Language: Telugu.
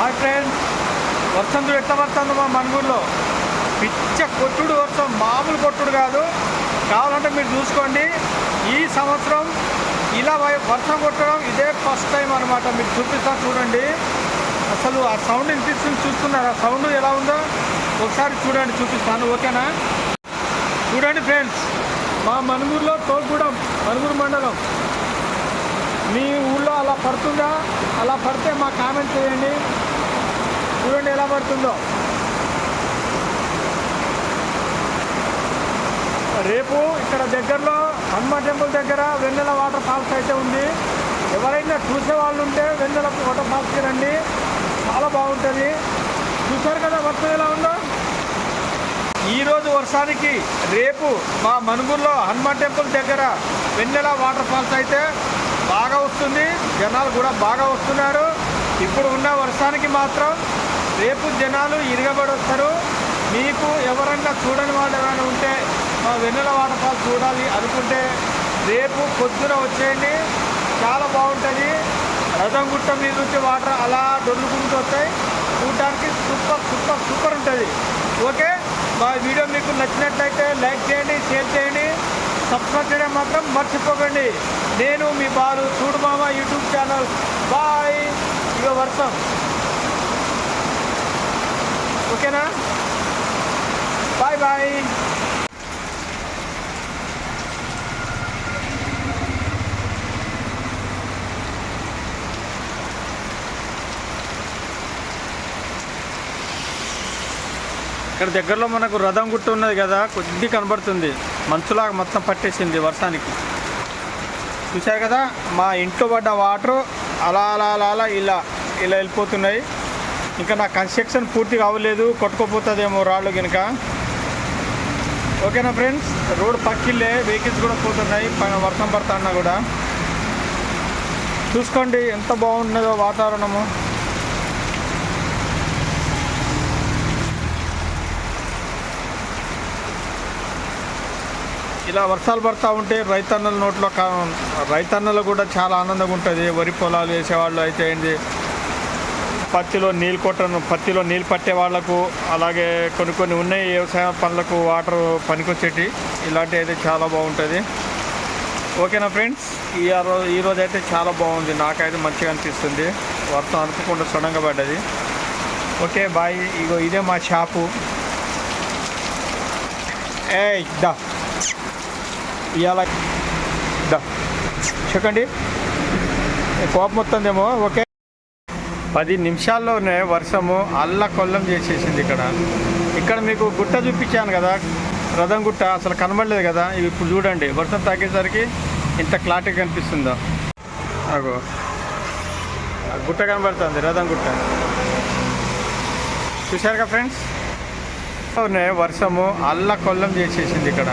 Hi friends. వర్షం ఎట్లా పడుతుంది మా మనుగురులో పిచ్చ కొట్టుడు వర్షం మామూలు కొట్టుడు కాదు. కావాలంటే మీరు చూసుకోండి. ఈ సంవత్సరం ఇలా వై- వర్షం కొట్టడం ఇదే ఫస్ట్ టైం అనమాట మీరు చూపిస్తా చూడండి. అసలు ఆ సౌండ్ వినిపిస్తుంది చూస్తున్నారు? ఆ సౌండ్ ఎలా ఉందో ఒకసారి చూడండి చూపిస్తాను. ఓకేనా? చూడండి ఫ్రెండ్స్. మా మనుగురులో తోగూడెం మనుగురు మండలం. మీ ఊళ్ళో అలా పడుతుందా? అలా పడితే మా కామెంట్ చేయండి. చూడండి ఎలా పడుతుందో. రేపు ఇక్కడ దగ్గరలో హనుమాన్ టెంపుల్ దగ్గర వెన్నెల వాటర్ ఫాల్స్ అయితే ఉంది. ఎవరైనా చూసే వాళ్ళు ఉంటే వెన్నెల వాటర్ ఫాల్స్కి రండి. చాలా బాగుంటుంది. చూశారు కదా వర్షం ఎలా ఉందో? ఈరోజు వర్షానికి రేపు మా మనుగురులో హనుమాన్ టెంపుల్ దగ్గర వెన్నెల వాటర్ ఫాల్స్ అయితే వస్తుంది జనాలు కూడా బాగా వస్తున్నారు. ఇప్పుడు ఉన్న వర్షానికి మాత్రం రేపు జనాలు ఇరగబడి వస్తారు మీకు ఎవరన్నా చూడని వాళ్ళు ఎవరైనా ఉంటే మా వెన్నెల వాటర్ ఫాల్స్ చూడాలి అనుకుంటే రేపు పొద్దున వచ్చేయండి. చాలా బాగుంటుంది. రథం గుట్ట మీద నుంచి వాటర్ అలా దొరుకుతుంటూ వస్తాయి. చూడడానికి సూపర్ సూపర్ సూపర్ ఉంటుంది. ఓకే? మా వీడియో మీకు నచ్చినట్లయితే లైక్ చేయండి షేర్ చేయండి. సబ్స్క్రైబ్ చేయడం మాత్రం మర్చిపోకండి. నేను మీ బాలు చూడు మామ యూట్యూబ్ ఛానల్. బాయ్. ఇక వర్షం ఓకేనా? Bye bye. ఇక్కడ దగ్గరలో మనకు రథం గుట్టు ఉన్నది కదా కొద్ది కనబడుతుంది. మంచులాగా మొత్తం పట్టేసింది వర్షానికి. చూశారు కదా మా ఇంట్లో పడ్డ వాటర్ అలా అలా అలా అలా ఇలా ఇలా వెళ్ళిపోతున్నాయి. ఇంకా నా కన్స్ట్రక్షన్ పూర్తిగా అవ్వలేదు కొట్టుకోపోతుందేమో రాళ్ళు కనుక ఓకేనా ఫ్రెండ్స్? రోడ్ పక్కిల్లే వెహికల్స్ కూడా పోతున్నాయి పైన వర్షం పడుతున్నా కూడా. చూసుకోండి ఎంత బాగున్నదో వాతావరణము. ఇలా వర్షాలు పడతా ఉంటే రైతన్నల నోట్లో కా- రైతన్నలు కూడా చాలా ఆనందంగా ఉంటుంది. వరి పొలాలు వేసేవాళ్ళు అయితే ఏంటి పత్తిలో నీళ్ళు కొట్టను పత్తిలో నీళ్ళు పట్టే వాళ్ళకు అలాగే కొన్ని కొన్ని ఉన్నాయి వ్యవసాయ పనులకు వాటర్ పనికొచ్చేటి. ఇలాంటివి అయితే చాలా బాగుంటుంది. ఓకేనా ఫ్రెండ్స్ ఈ ఈరోజు ఈ అయితే చాలా బాగుంది. నాకైతే మంచిగా అనిపిస్తుంది. వర్షం అనుకోకుండా సడన్గా పడ్డది. Okay bye. ఇగో ఇదే మా షాపు. ఏ దా. ఇవాళ చెప్పండి. కోపం వస్తుందేమో. ఓకే. పది నిమిషాల్లోనే వర్షము అల్ల కొల్లం చేసేసింది ఇక్కడ. ఇక్కడ మీకు గుట్ట చూపించాను కదా. రథం గుట్ట అసలు కనబడలేదు కదా. ఇవి ఇప్పుడు చూడండి. వర్షం తగ్గేసరికి ఇంత క్లారిటీ కనిపిస్తుందో. అగో. ఆ గుట్ట కనబడుతుంది. రథం గుట్ట. చూశారుగా ఫ్రెండ్స్? వర్షము అల్ల కొల్లం చేసేసింది ఇక్కడ.